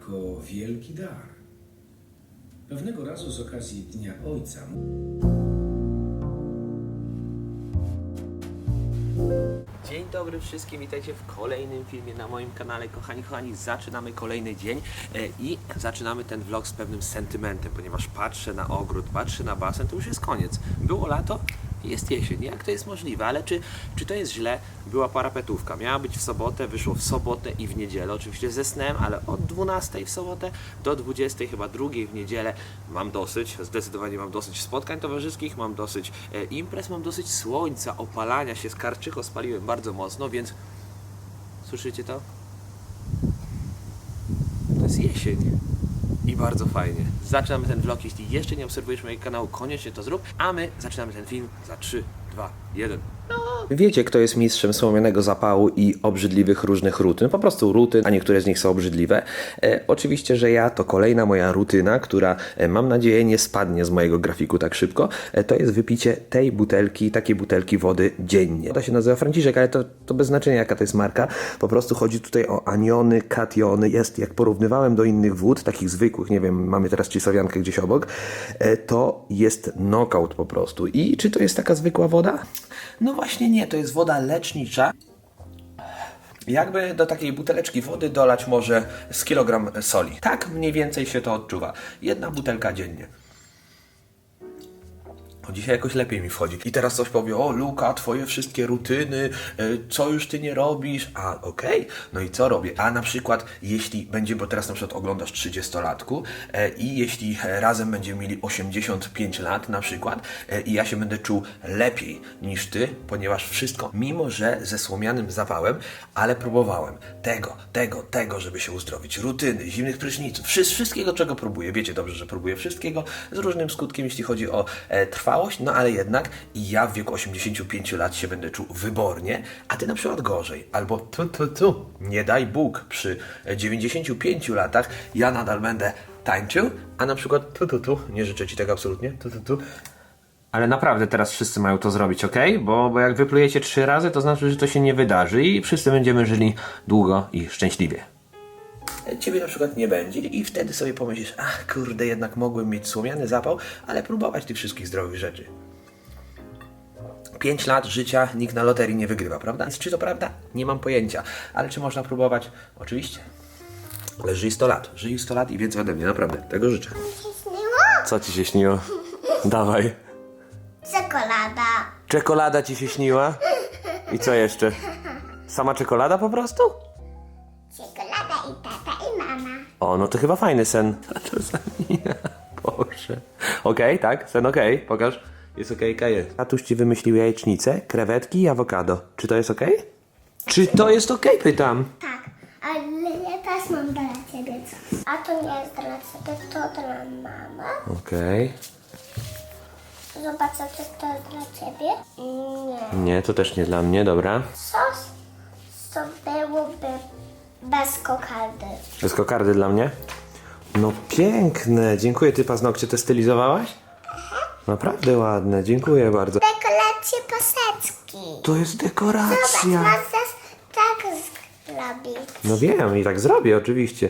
jako wielki dar. Pewnego razu z okazji Dnia Ojca Dzień dobry wszystkim, witajcie w kolejnym filmie na moim kanale. Kochani, kochani, zaczynamy kolejny dzień e, i zaczynamy ten vlog z pewnym sentymentem, ponieważ patrzę na ogród, patrzę na basen, to już jest koniec. Było lato, jest jesień. Jak to jest możliwe? Ale czy, czy to jest źle? Była parapetówka. Miała być w sobotę, wyszło w sobotę i w niedzielę. Oczywiście ze snem, ale od 12 w sobotę do 20 chyba drugiej w niedzielę mam dosyć. Zdecydowanie mam dosyć spotkań towarzyskich, mam dosyć e, imprez, mam dosyć słońca, opalania się. Skarczycho spaliłem bardzo mocno, więc słyszycie to? To jest jesień. I bardzo fajnie. Zaczynamy ten vlog. Jeśli jeszcze nie obserwujesz mojego kanału, koniecznie to zrób. A my zaczynamy ten film za 3, 2, 1. Wiecie, kto jest mistrzem słomianego zapału i obrzydliwych różnych rutyn? Po prostu rutyn, a niektóre z nich są obrzydliwe. E, oczywiście, że ja to kolejna moja rutyna, która e, mam nadzieję nie spadnie z mojego grafiku tak szybko. E, to jest wypicie tej butelki, takiej butelki wody dziennie. To się nazywa Franciszek, ale to, to bez znaczenia jaka to jest marka. Po prostu chodzi tutaj o aniony, kationy. Jest, jak porównywałem do innych wód, takich zwykłych, nie wiem, mamy teraz Cisowiankę gdzieś obok, e, to jest knockout po prostu. I czy to jest taka zwykła woda? No właśnie nie, to jest woda lecznicza. Jakby do takiej buteleczki wody dolać może z kilogram soli. Tak mniej więcej się to odczuwa. Jedna butelka dziennie. O, dzisiaj jakoś lepiej mi wchodzi. I teraz coś powie, o Luka, twoje wszystkie rutyny, e, co już ty nie robisz? A, okej, no i co robię? A na przykład, jeśli będzie, bo teraz na przykład oglądasz 30-latku e, i jeśli e, razem będziemy mieli 85 lat na przykład i ja się będę czuł lepiej niż ty, ponieważ wszystko, mimo że ze słomianym zapałem, ale próbowałem tego, tego, tego, żeby się uzdrowić, rutyny, zimnych pryszniców, wszy- wszystkiego, czego próbuję. Wiecie dobrze, że próbuję wszystkiego z różnym skutkiem, jeśli chodzi o e, no ale jednak i ja w wieku 85 lat się będę czuł wybornie, a ty na przykład gorzej. Albo tu, tu, tu, nie daj Bóg, przy e, 95 latach ja nadal będę tańczył, a na przykład tu, tu, tu, nie życzę ci tego absolutnie, tu, tu, tu, ale naprawdę teraz wszyscy mają to zrobić, ok? Bo, bo jak wyplujecie trzy razy, to znaczy, że to się nie wydarzy i wszyscy będziemy żyli długo i szczęśliwie. Ciebie na przykład nie będzie i wtedy sobie pomyślisz, ach kurde, jednak mogłem mieć słomiany zapał, ale próbować tych wszystkich zdrowych rzeczy. Pięć lat życia nikt na loterii nie wygrywa, prawda? Więc czy to prawda? Nie mam pojęcia. Ale czy można próbować? Oczywiście. Ale żyj 100 lat. Żyj 100 lat i więcej ode mnie, naprawdę. Tego życzę. Co ci się śniło? Dawaj. Czekolada. Czekolada ci się śniła? I co jeszcze? Sama czekolada po prostu? O, no to chyba fajny sen. A to za mina. Boże. Okej, tak? Sen okej. Pokaż. Jest okej, okay, jest. Tatuś ci wymyślił jajecznicę, krewetki i awokado. Czy to jest okej? Czy to jest okej, pytam. Tak, ale ja też mam dla ciebie coś. A to nie jest dla ciebie, to dla mamy. Okej. Zobaczę, czy to jest dla ciebie. Nie. Nie, to też nie dla mnie, dobra. Sos byłoby bez kokardy. Bez kokardy dla mnie? No piękne, dziękuję. Ty paznokcie te stylizowałaś? Naprawdę ładne, dziękuję bardzo. Dekoracje paseczki. To jest Zobacz, dekoracja. możesz tak zrobić. No wiem i tak zrobię, oczywiście.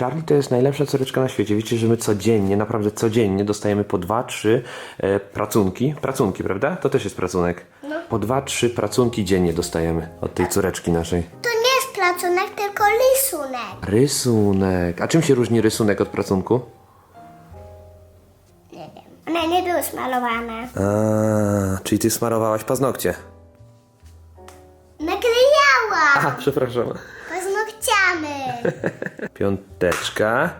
Charlie to jest najlepsza córeczka na świecie. Wiecie, że my codziennie, naprawdę codziennie dostajemy po dwa, trzy e, pracunki. Pracunki, prawda? To też jest pracunek. Po dwa, trzy pracunki dziennie dostajemy od tej córeczki naszej. To placunek, tylko rysunek. Rysunek. A czym się różni rysunek od pracunku? Nie wiem. One nie były smalowane. A, czyli ty smarowałaś paznokcie. Naklejała! A, przepraszam. Paznokciamy. Piąteczka,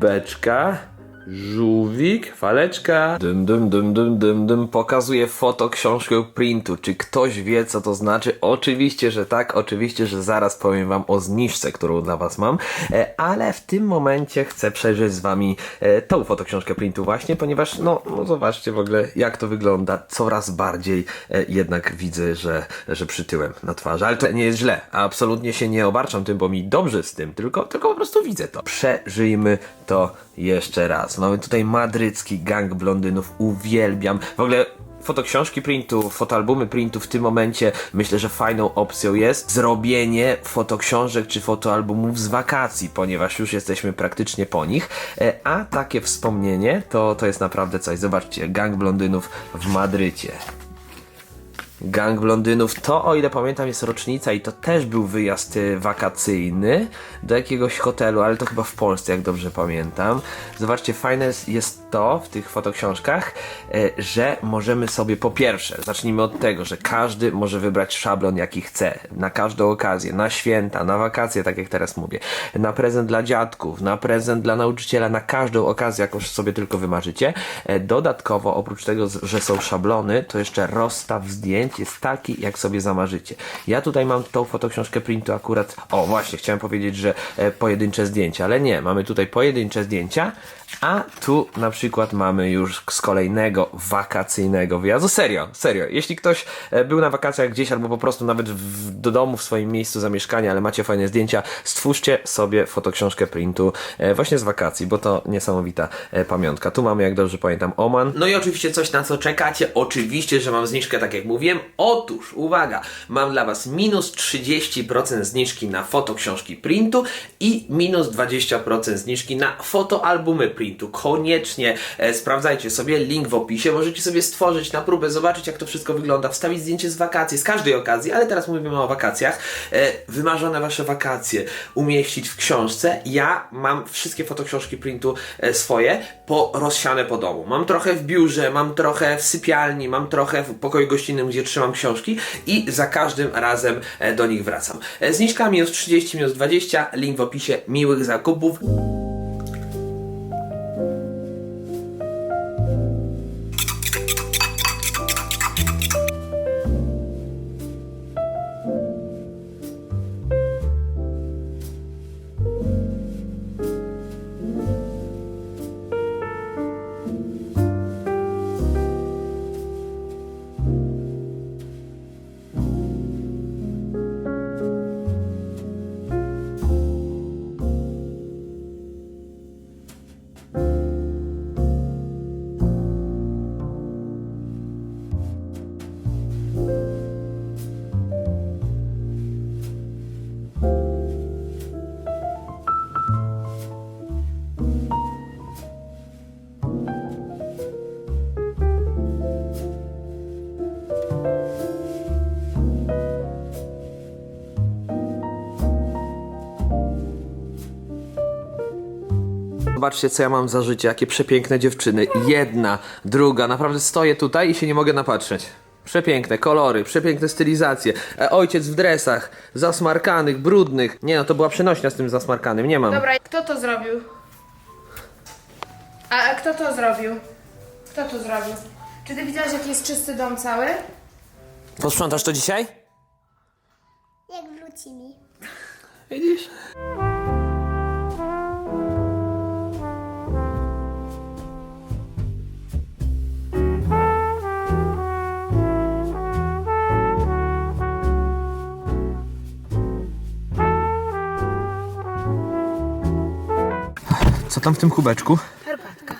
beczka, żółwik, faleczka. Dym, dym, dym, dym, dym, dym. Pokazuje foto książkę printu. Czy ktoś wie, co to znaczy? Oczywiście, że tak. Oczywiście, że zaraz powiem wam o zniżce, którą dla was mam. E, ale w tym momencie chcę przejrzeć z wami e, tą fotoksiążkę printu właśnie, ponieważ no, no zobaczcie w ogóle, jak to wygląda. Coraz bardziej e, jednak widzę, że, że przytyłem na twarzy. Ale to nie jest źle. Absolutnie się nie obarczam tym, bo mi dobrze z tym, tylko, tylko po prostu widzę to. Przeżyjmy to jeszcze raz. Mamy tutaj madrycki gang blondynów. Uwielbiam. W ogóle fotoksiążki printu, fotoalbumy printu w tym momencie myślę, że fajną opcją jest zrobienie fotoksiążek czy fotoalbumów z wakacji, ponieważ już jesteśmy praktycznie po nich, e, a takie wspomnienie to, to jest naprawdę coś. Zobaczcie, gang blondynów w Madrycie. Gang Blondynów to, o ile pamiętam, jest rocznica i to też był wyjazd y, wakacyjny do jakiegoś hotelu, ale to chyba w Polsce, jak dobrze pamiętam. Zobaczcie, fajne jest- to w tych fotoksiążkach, y, że możemy sobie po pierwsze, zacznijmy od tego, że każdy może wybrać szablon jaki chce, na każdą okazję, na święta, na wakacje, tak jak teraz mówię, na prezent dla dziadków, na prezent dla nauczyciela, na każdą okazję, jaką sobie tylko wymarzycie. E, Dodatkowo, oprócz tego, że są szablony, to jeszcze rozstaw zdjęć jest taki, jak sobie zamarzycie. Ja tutaj mam tą fotoksiążkę printu akurat, o właśnie, chciałem powiedzieć, że e, pojedyncze zdjęcia, ale nie, mamy tutaj pojedyncze zdjęcia, a tu na przykład mamy już z kolejnego wakacyjnego wyjazdu. Serio, serio. Jeśli ktoś e, był na wakacjach gdzieś albo po prostu nawet w, do domu w swoim miejscu zamieszkania, ale macie fajne zdjęcia, stwórzcie sobie fotoksiążkę printu e, właśnie z wakacji, bo to niesamowita e, pamiątka. Tu mamy, jak dobrze pamiętam, Oman. No i oczywiście coś, na co czekacie. Oczywiście, że mam zniżkę, tak jak mówiłem. Otóż, uwaga, mam dla Was minus 30% zniżki na fotoksiążki printu i minus 20% zniżki na fotoalbumy printu. Koniecznie e, sprawdzajcie sobie, link w opisie. Możecie sobie stworzyć na próbę, zobaczyć jak to wszystko wygląda, wstawić zdjęcie z wakacji, z każdej okazji, ale teraz mówimy o wakacjach. E, wymarzone Wasze wakacje umieścić w książce. Ja mam wszystkie fotoksiążki printu e, swoje po, rozsiane po domu. Mam trochę w biurze, mam trochę w sypialni, mam trochę w pokoju gościnnym, gdzie trzymam książki i za każdym razem do nich wracam. Zniżka minus 30, minus 20, link w opisie, miłych zakupów. Zobaczcie, co ja mam za życie, jakie przepiękne dziewczyny. Jedna, druga, naprawdę stoję tutaj i się nie mogę napatrzeć. Przepiękne kolory, przepiękne stylizacje. E, ojciec w dresach, zasmarkanych, brudnych. Nie no, to była przenośnia z tym zasmarkanym, nie mam. Dobra, kto to zrobił? A, a kto to zrobił? Kto to zrobił? Czy ty widziałaś, jaki jest czysty dom cały? Posprzątasz to dzisiaj? Jak wrócili. Widzisz? Tam w tym kubeczku? Herbatka.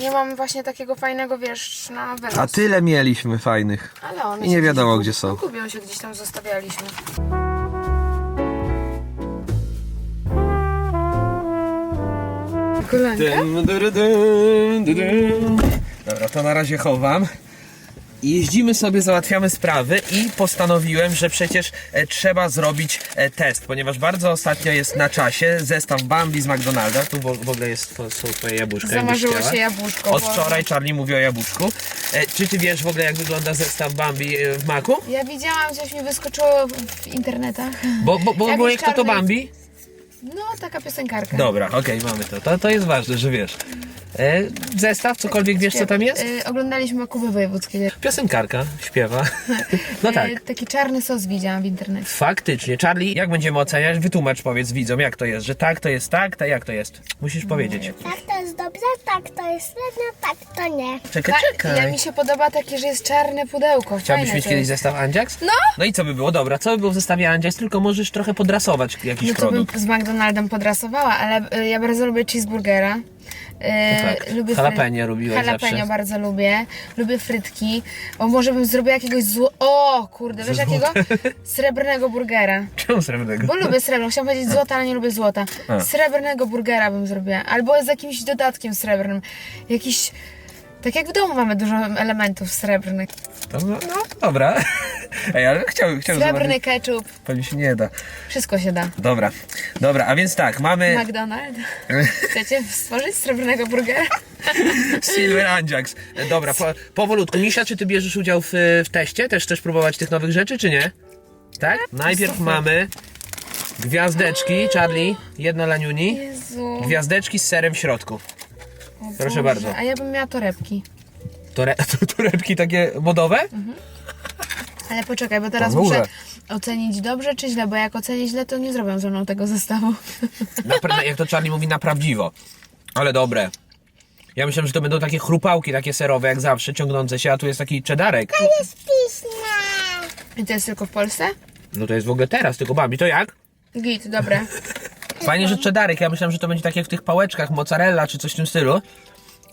Nie mam właśnie takiego fajnego, wiesz, na wynos. A tyle mieliśmy fajnych. Ale one I nie wiadomo, gdzieś- gdzie są. Gubią się gdzieś tam zostawialiśmy. Kolanka? Dym. Dobra, to na razie chowam. Jeździmy sobie, załatwiamy sprawy i postanowiłem, że przecież e, trzeba zrobić e, test, ponieważ bardzo ostatnio jest na czasie zestaw Bambi z McDonalda. Tu w, ogóle jest, to są twoje jabłuszka. Zamarzyło się jabłuszko, Od wczoraj Charlie mówi o jabłuszku. E, czy ty wiesz w ogóle jak wygląda zestaw Bambi w maku? Ja widziałam, coś mi wyskoczyło w internetach. Bo, bo, bo, jak to Bambi? No, taka piosenkarka. Dobra, okej, mamy to. to. To jest ważne, że wiesz. E, zestaw, cokolwiek wiesz co tam jest? Y, oglądaliśmy Kuby Wojewódzkie. Piosenkarka śpiewa. No tak. Y, taki czarny sos widziałam w internecie. Faktycznie. Charlie, jak będziemy oceniać? Wytłumacz, powiedz widzom, jak to jest, że tak to jest tak, tak jak to jest. Musisz powiedzieć. Tak to jest dobrze, tak to jest średnio, tak to nie. Czekaj, Ja czekaj. mi się podoba takie, że jest czarne pudełko. Chciałbyś Fajne mieć to kiedyś jest. zestaw Andziax? No! No i co by było? Dobra, co by było w zestawie Andziax? Tylko możesz trochę podrasować jakiś No to bym produkt. z McDonaldem podrasowała, ale ja bardzo lubię cheeseburgera. Tak. lubię Jalapeno lubiłeś Jalapeno zawsze. bardzo lubię. Lubię frytki. O, może bym zrobiła jakiegoś zło... O, kurde, wiesz jakiego? Srebrnego burgera. Czemu srebrnego? Bo lubię srebrno. Chciałam powiedzieć złota, ale nie lubię złota. A. Srebrnego burgera bym zrobiła. Albo z jakimś dodatkiem srebrnym. Jakiś... Tak jak w domu mamy dużo elementów srebrnych. No, no dobra. Ej, ale chciałbym, chciałbym Srebrny zobaczyć. ketchup. Pewnie się nie da. Wszystko się da. Dobra, dobra, a więc tak, mamy McDonald's. Chcecie stworzyć srebrnego burgera? Silver Anjax. Dobra, po, powolutku. Misia, czy ty bierzesz udział w, w teście? Też chcesz próbować tych nowych rzeczy, czy nie? Tak? Najpierw super. mamy gwiazdeczki, Charlie, jedna laniuni. Jezu. Gwiazdeczki z serem w środku. O Proszę Boże, bardzo. A ja bym miała torebki. Tore, torebki takie modowe? Ale poczekaj, bo teraz Ponure. muszę ocenić dobrze czy źle, bo jak ocenię źle, to nie zrobię ze mną tego zestawu. Naprawdę, jak to Charlie mówi, na prawdziwo. Ale dobre. Ja myślałem, że to będą takie chrupałki, takie serowe, jak zawsze, ciągnące się, a tu jest taki czedarek. Jest pyszne. I to jest tylko w Polsce? No to jest w ogóle teraz, tylko babi. To jak? Git, dobre. Fajnie, że czedarek. Ja myślałem, że to będzie tak jak w tych pałeczkach, mozzarella czy coś w tym stylu.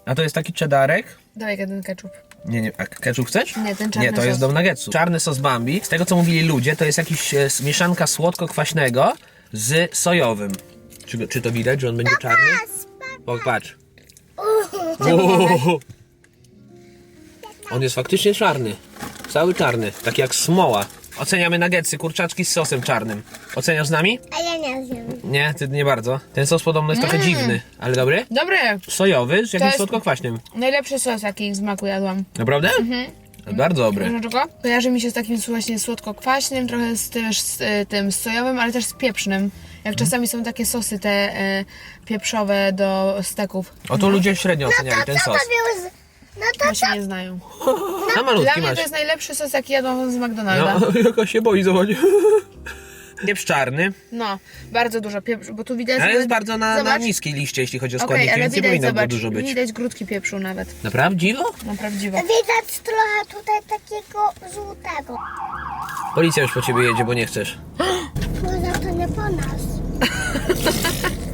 A to jest taki czedarek. Dawaj jeden ketchup. Nie, nie, a ketchup chcesz? Nie, ten czarny Nie, to jest sos. do nuggetsu. Czarny sos Bambi. Z tego, co mówili ludzie, to jest jakiś e, s- mieszanka słodko-kwaśnego z sojowym. Czy, go- czy to widać, że on będzie czarny? O, patrz. Uuu. On jest faktycznie czarny. Cały czarny. Tak jak smoła. Oceniamy nuggetsy, kurczaczki z sosem czarnym. Oceniasz z nami? A ja nie wiem. Nie, ty nie bardzo. Ten sos podobno jest trochę dziwny, ale dobry? Dobre. Sojowy z jakimś jest- słodko-kwaśnym. Najlepszy sos, jaki z maku jadłam. Naprawdę? Bardzo dobry. Dlaczego? Kojarzy mi się z takim właśnie słodko-kwaśnym, trochę z, też z y, tym z sojowym, ale też z pieprznym. Jak czasami są takie sosy te y, pieprzowe do steków. O to ludzie średnio oceniali To ten sos. to był z... No to się nie znają. Na Dla malutki mnie masz. to jest najlepszy sos, jaki jadłam z McDonalda. No, jaka się boi, zobacz. Pieprz czarny, No, bardzo dużo pieprzu, bo tu widać... ale jest bardzo na, na Zobacz. niskiej liście, jeśli chodzi o Okej, składniki, ale więc nie widać, powinno było zobacz, dużo być. widać grudki pieprzu nawet. Naprawdę? No prawdziwe. widać trochę tutaj takiego żółtego. Policja już po ciebie jedzie, bo nie chcesz. Może to nie po nas.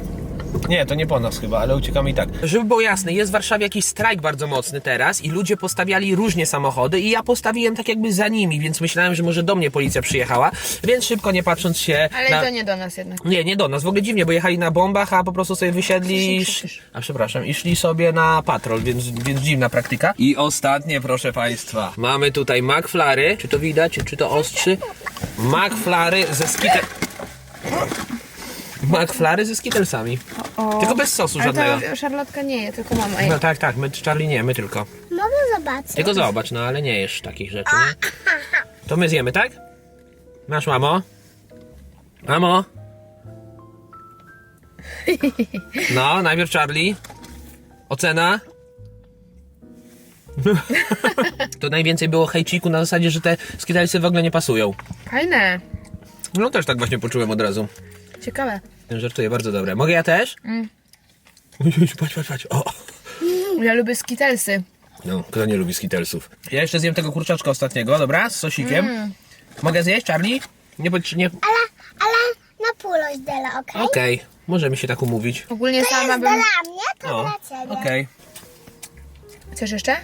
Nie, to nie po nas chyba, ale uciekamy i tak. Żeby było jasne, jest w Warszawie jakiś strajk bardzo mocny teraz i ludzie postawiali różnie samochody i ja postawiłem tak jakby za nimi, więc myślałem, że może do mnie policja przyjechała, więc szybko nie patrząc się Ale na... to nie do nas jednak. Nie, nie do nas. W ogóle dziwnie, bo jechali na bombach, a po prostu sobie wysiedli i... A przepraszam, i szli sobie na patrol, więc, więc dziwna praktyka. I ostatnie, proszę Państwa. Mamy tutaj McFlary. Czy to widać, czy to ostrzy? McFlary ze skitel... McFlary ze skitelsami. O. Tylko bez sosu Ale żadnego. to szarlotka nie je, tylko mama je. No tak, tak, my Charlie nie, my tylko. Mogę zobaczyć. Tylko zobacz, no ale nie jesz takich rzeczy, nie? To my zjemy, tak? Masz, mamo? Mamo? No, najpierw Charlie. Ocena? To najwięcej było hejciku na zasadzie, że te skitelsy w ogóle nie pasują. Fajne. No też tak właśnie poczułem od razu. Ciekawe. Żartuję, bardzo dobre. Mogę ja też? Mm. Patrz, patrz, patrz. O. Ja lubię skitelsy. No, kto nie lubi skitelsów? Ja jeszcze zjem tego kurczaczka ostatniego, dobra? Z sosikiem. Mogę zjeść, Charlie? Nie, bądź- nie... Ale, ale na północ Dela, okej? Okej, możemy się tak umówić. Ogólnie To sama jest bym... dla mnie, to No, dla ciebie. okej. Chcesz jeszcze?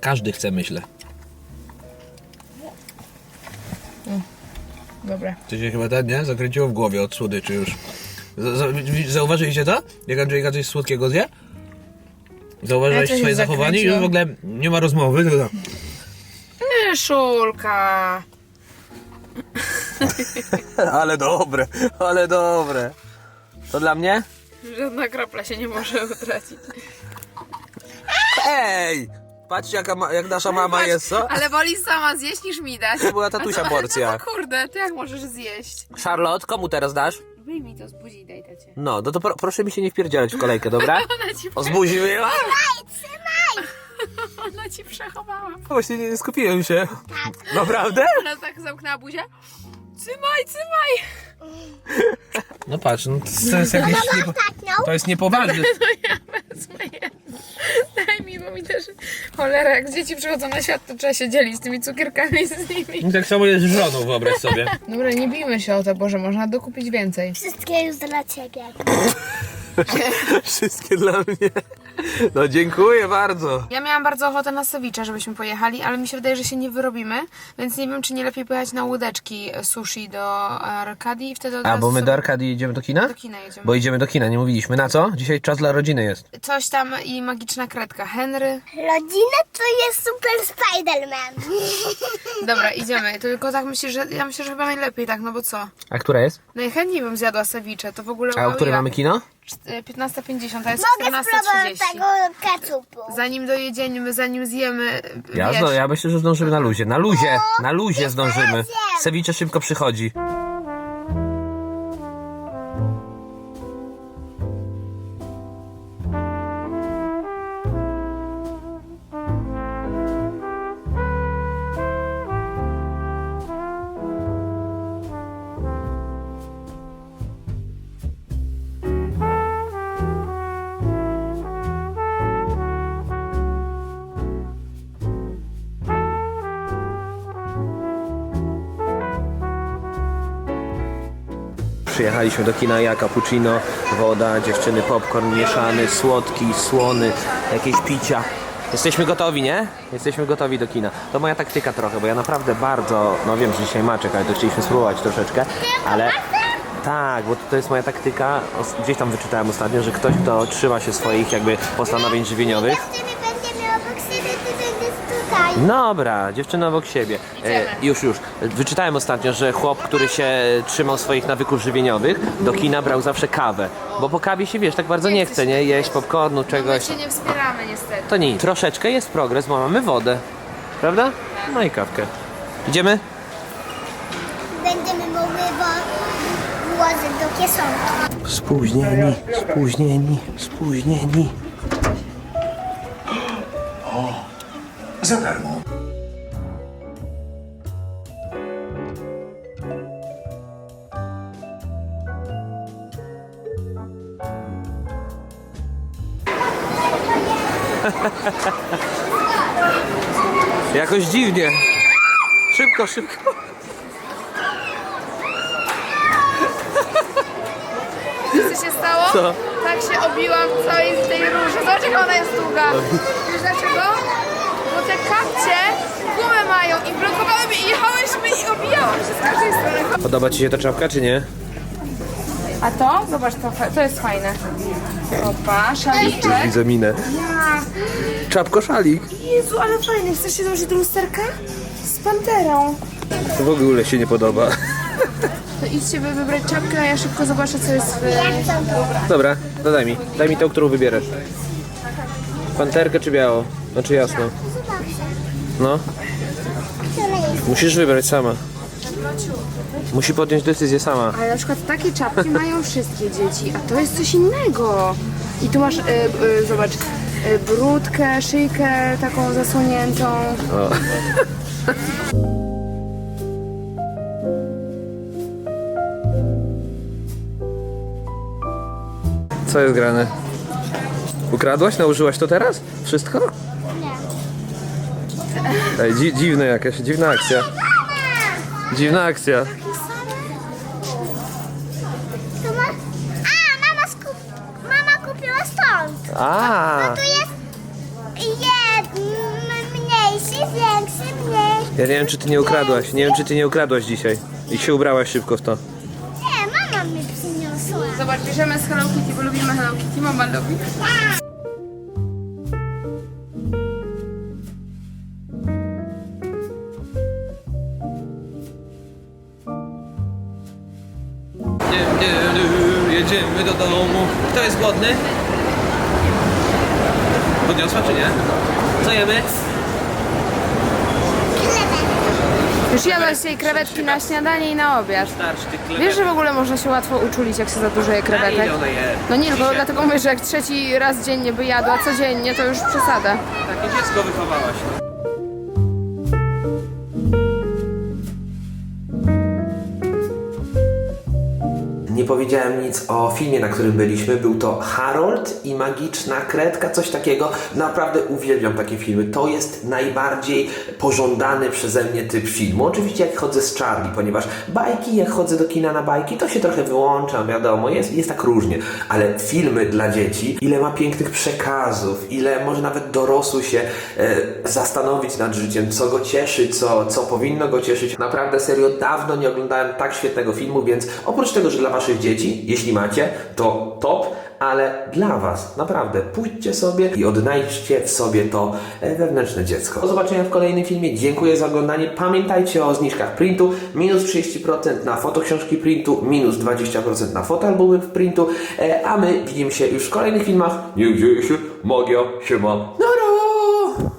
Każdy chce, myślę. Dobra. To się chyba tak, nie? Zakręciło w głowie od słodyczy już. Z- z- Zauważyliście to? Jak Andrzejka coś słodkiego zje? Zauważyłeś Ja coś swoje zachowanie? Już w ogóle nie ma rozmowy. Tylko... tak. Myszulka. Ale dobre, ale dobre. To dla mnie? Żadna kropla się nie może utracić. Ej! Patrzcie jaka ma, jak nasza mama jest, co? Ale woli sama zjeść niż mi dać. To była tatusia porcja. No kurde, ty jak możesz zjeść? Charlotte, komu teraz dasz? Wyjmij to z buzi i daj tacie. No, no to pro, proszę mi się nie wpierdzielać w kolejkę, dobra? Ona ci, O, zbuziła? ona ci przechowała. Właśnie nie skupiłem się. Naprawdę? Ona tak zamknęła buzię. Cymaj, cymaj. No patrz, no to jest jakieś... Niepo... Ostatnią. To jest niepoważne. Wezmę jedno. Daj mi, bo mi też cholera, jak dzieci przychodzą na świat, to trzeba się dzielić z tymi cukierkami z nimi. I tak samo jest z żoną, wyobraź sobie. Dobra, nie bijmy się o to, Boże, można dokupić więcej. Wszystkie już dla ciebie. Wszystkie dla mnie. No dziękuję bardzo. Ja miałam bardzo ochotę na ceviche, żebyśmy pojechali, ale mi się wydaje, że się nie wyrobimy, więc nie wiem, czy nie lepiej pojechać na łódeczki sushi do Arkadii i wtedy od A, razu bo my sobie do Arkadii idziemy do kina? do kina jedziemy. Bo idziemy do kina, nie mówiliśmy. Na co? Dzisiaj czas dla rodziny jest. Coś tam i magiczna kredka. Henry. Rodzina to jest super Spider-Man. Dobra, idziemy. Tylko tak myślę, że ja myślę, że chyba najlepiej tak, no bo co? A która jest? Najchętniej bym zjadła ceviche, to w ogóle A o której ja- mamy kino? Czt- 15.50, a jest Mogę spróbować 14.30. tego kacupu. Zanim dojedziemy, zanim zjemy, Ja, wiesz, zdo, ja myślę, że zdążymy na luzie. Na luzie, na luzie zdążymy. Ceviche szybko przychodzi. Przyjechaliśmy do kina, ja cappuccino, woda, dziewczyny popcorn mieszany, słodki, słony, jakieś picia. Jesteśmy gotowi, nie? Jesteśmy gotowi do kina. To moja taktyka trochę, bo ja naprawdę bardzo, no wiem, że dzisiaj maczek, ale to chcieliśmy spróbować troszeczkę, ale... Tak, bo to jest moja taktyka, gdzieś tam wyczytałem ostatnio, że ktoś, kto trzyma się swoich jakby postanowień żywieniowych, Dobra, dziewczyna obok siebie. E, już, już. Wyczytałem ostatnio, że chłop, który się trzymał swoich nawyków żywieniowych, do kina brał zawsze kawę. Bo po kawie się, wiesz, tak bardzo nie chce, nie? Jeść popcornu, My czegoś. się nie wspieramy niestety. To nic. Troszeczkę jest progres, bo mamy wodę. Prawda? No i kawkę. Idziemy? Będziemy mogły włożyć do kieszonki. Spóźnieni, spóźnieni, spóźnieni. Za darmo. Jakoś dziwnie. Szybko, szybko. Co się stało? Co? Tak się obiłam w całej tej róży. Zobacz jaka ona jest długa. Wiesz dlaczego? Te kapcie gumę mają i blokowały mnie i jechałyśmy i obijałam się z każdej strony. Podoba Ci się ta czapka, czy nie? A to? Zobacz, to, fa- to jest fajne. Opa, szaliczek. Widzę minę. Ja. Czapko szalik. Jezu, ale fajny. Chcesz się założyć do lusterka? Z panterą. To w ogóle się nie podoba. To idźcie wy wybrać czapkę, a ja szybko zobaczę co jest w... Dobra, to daj mi. Daj mi tą, którą wybierasz. Panterkę czy białą? Znaczy jasno. No, musisz wybrać sama. Musi podjąć decyzję sama. Ale na przykład takie czapki mają wszystkie dzieci, a to jest coś innego. I tu masz, y, y, zobacz, y, brudkę, szyjkę taką zasłoniętą. Co jest grane? Ukradłaś? Nałożyłaś to teraz? Wszystko? Ej, dzi dziwne jakaś, dziwna akcja. Dziwna akcja. Tu ma... A, mama, skup... mama kupiła stąd. A, Tu jest jeden mniejszy, większy, mniejszy. ja nie wiem czy ty nie ukradłaś. Nie wiem czy ty nie ukradłaś dzisiaj. I się ubrałaś szybko w to. Nie, mama mi przyniosła. Zobacz, bierzemy z Hello Kitty, bo lubimy Hello Kitty, mama lubi. Kto jest głodny? Podniosła czy nie? Co jemy? Już jadłaś tej krewetki na śniadanie i na obiad. Starszy Wiesz, że w ogóle można się łatwo uczulić, jak się za dużo je krewetek? je? No nie, bo Dzisiaj. dlatego mówię, że jak trzeci raz dziennie by jadła codziennie, to już przesada. Takie dziecko wychowałaś. Nie powiedziałem nic o filmie, na którym byliśmy. Był to Harold i Magiczna Kredka, coś takiego. Naprawdę uwielbiam takie filmy. To jest najbardziej pożądany przeze mnie typ filmu. Oczywiście jak chodzę z Charlie, ponieważ bajki, jak chodzę do kina na bajki, to się trochę wyłączam, wiadomo, jest, jest tak różnie. Ale filmy dla dzieci, ile ma pięknych przekazów, ile może nawet dorosły się e, zastanowić nad życiem, co go cieszy, co, co powinno go cieszyć. Naprawdę serio, dawno nie oglądałem tak świetnego filmu, więc oprócz tego, że dla waszych dzieci, jeśli macie, to top, ale dla was, naprawdę, pójdźcie sobie i odnajdźcie w sobie to e, wewnętrzne dziecko. Do zobaczenia w kolejnym filmie. Dziękuję za oglądanie. Pamiętajcie o zniżkach printu. Minus 30% na fotoksiążki printu, minus 20% na fotoalbumy w printu, e, a my widzimy się już w kolejnych filmach. Niech dzieje się magia, siema.